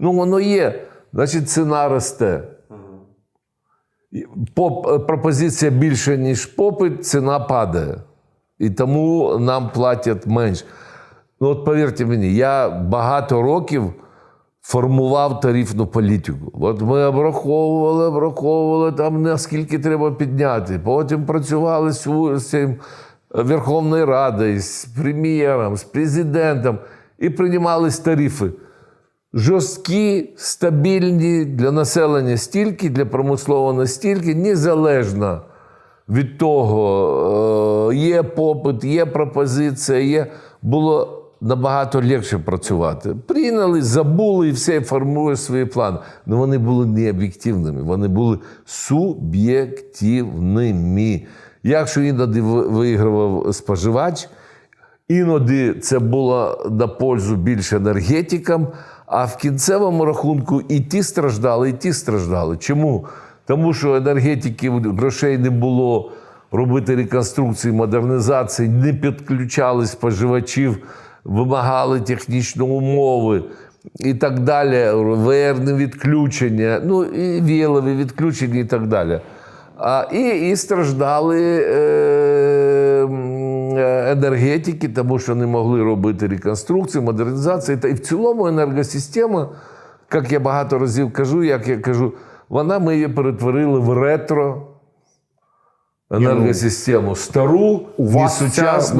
Ну, воно є. Значить, ціна росте. Поп, е, пропозиція більше, ніж попит, ціна падає. І тому нам платять менше. Ну, от повірте мені, я багато років формував тарифну політику. От ми обраховували, обраховували там, наскільки треба підняти. Потім працювали з, цим Верховною Радою, з прем'єром, з президентом і приймались тарифи. Жорсткі, стабільні для населення стільки, для промислового настільки, незалежно від того, е, є попит, є пропозиція, є, було набагато легше працювати. Прийняли, забули і все, формує свої плани. Ну вони були не об'єктивними, вони були суб'єктивними. Якщо іноді вигравав споживач, Іноді це було на пользу більше енергетикам, а в кінцевому рахунку і ті страждали, і ті страждали. Чому? Тому що енергетики грошей не було робити реконструкції, модернізації, не підключали споживачів, вимагали технічні умови і так далі, ВРне відключення, ну і віялові відключення і так далі. А, і, і страждали е, енергетики, тому що не могли робити реконструкцію, модернізацію. Та і в цілому енергосистема, як я багато разів кажу, як я кажу, вона ми її перетворили в ретро енергосистему стару, У вас ця несучасну.